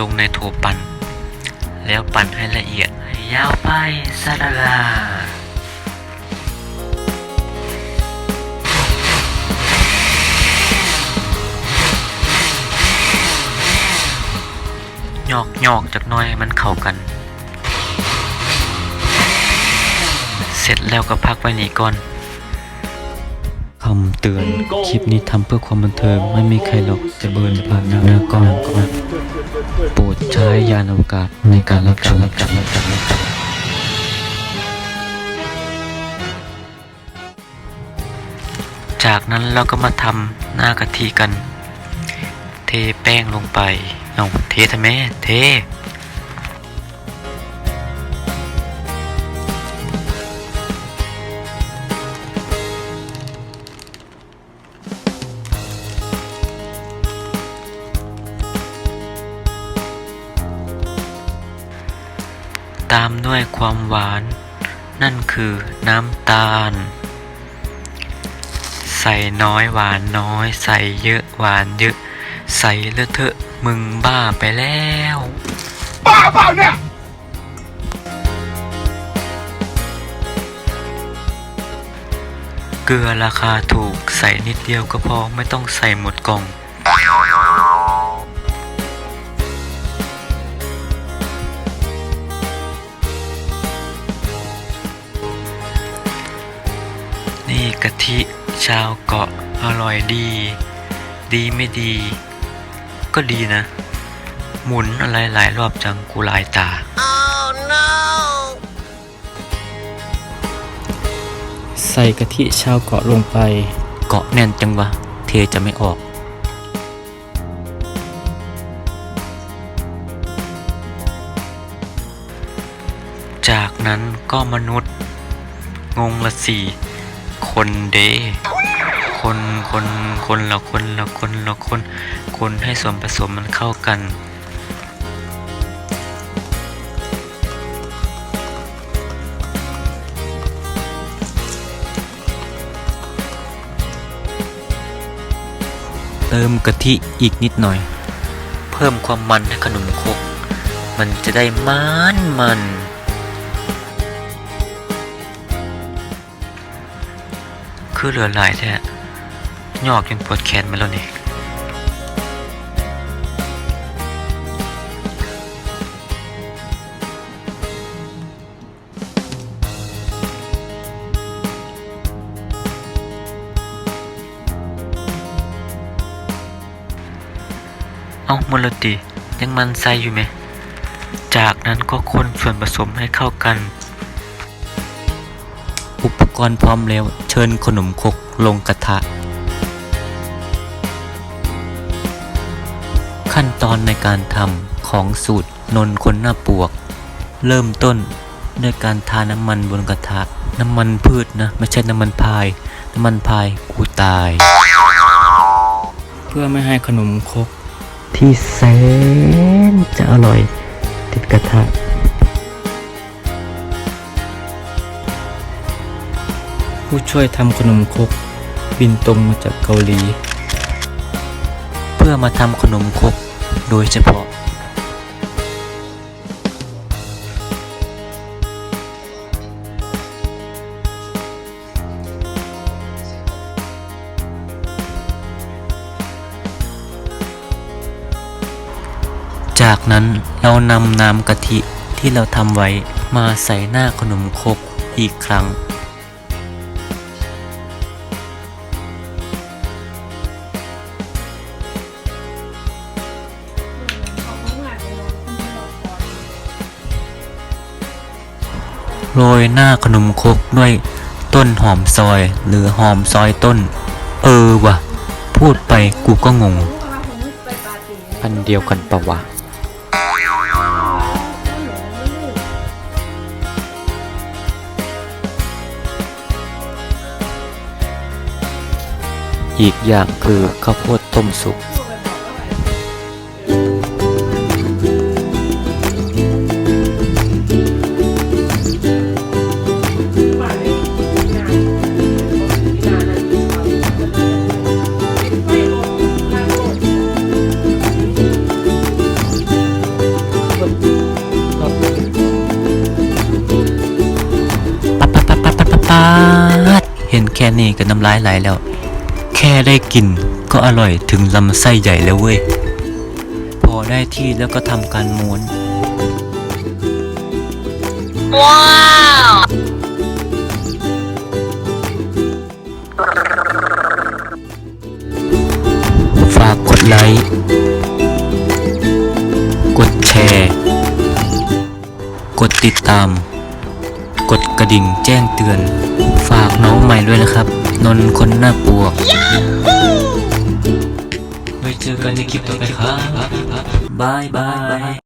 ลงในโถปั่น แล้วปั่นให้ละเอียดให้ยาวไปซาลาลาหยอกหยอกจากน้อยมันเข้ากัน เสร็จแล้วก็พักไว้นี่ก่อนำเตือน คลิปนี้ทำเพื่อความบันเทิง ไม่มีใครหรอกจะเบินผ่านหน้ากล้องก่อนโปรดใช้ยานอวกาศในการรับชมรับชมรับชมรับชมจากนั้นเราก็มาทำหน้ากะทิกัน เทแป้งลงไปเอาเททำไมเท ตามด้วยความหวาน นั่นคือน้ำตาล ใส่น้อยหวานน้อย ใส่เยอะหวานเยอะ ใส่เลอะเทอะมึงบ้าไปแล้ว บ้าเปล่าเนี่ยเกลือราคาถูกใส่นิดเดียวก็พอไม่ต้องใส่หมดกล่อง กะทิชาวเกาะอร่อยดี ดีไม่ดี ก็ดีนะ หมุนอะไรหลายรอบจังกูหลายตาใส่กะทิชาวเกาะลงไป เกาะแน่นจังวะ เทจะไม่ออกจากนั้นก็มนุษย์ งงละสี่ คนเดคนคนคนละคนละคนละคน คนให้ส่วนผสมมันเข้ากันเติมกะทิอีกนิดหน่อย เพิ่มความมันให้ขนมครกมันจะได้มันมัน คือเหลือหลายแท้ยอกจนปวดแขนมาแล้วนี่เอามลติยังมันใส่อยู่ไหม จากนั้นก็คนส่วนผสมให้เข้ากัน อุปกรณ์พร้อมแล้ว เชิญขนมครกลงกระทะ ขั้นตอนในการทำของสูตรนนคนหน้าปวก เริ่มต้นด้วยการทาน้ำมันบนกระทะ น้ำมันพืชนะ ไม่ใช่น้ำมันพาย น้ำมันพายกูตาย เพื่อไม่ให้ขนมครกที่แสนจะอร่อยติดกระทะ ผู้ช่วยทำขนมครกบินตรงมาจากเกาหลี เพื่อมาทำขนมครกโดยเฉพาะ จากนั้นเรานำน้ำกะทิที่เราทำไว้มาใส่หน้าขนมครกอีกครั้ง โรยหน้าขนมครกด้วยต้นหอมซอย หรือหอมซอยต้น เออวะพูดไปกูก็งง อันเดียวกันปะวะอีกอย่างคือข้าวโพดต้มสุก นี้ก็น้ำลายไหลแล้ว แค่ได้กินก็อร่อยถึงลำไส้ใหญ่แล้วเว้ย พอได้ที่แล้วก็ทำการม้วนฝากกดไลค์ กดแชร์ กดติดตามก ดกระดิ่งแจ้งเตือน ฝากน้องใหม่ด้วยนะครับ นนท์คนหน้าปวกไว้เจอกันในคลิปต่อไปครับบายบาย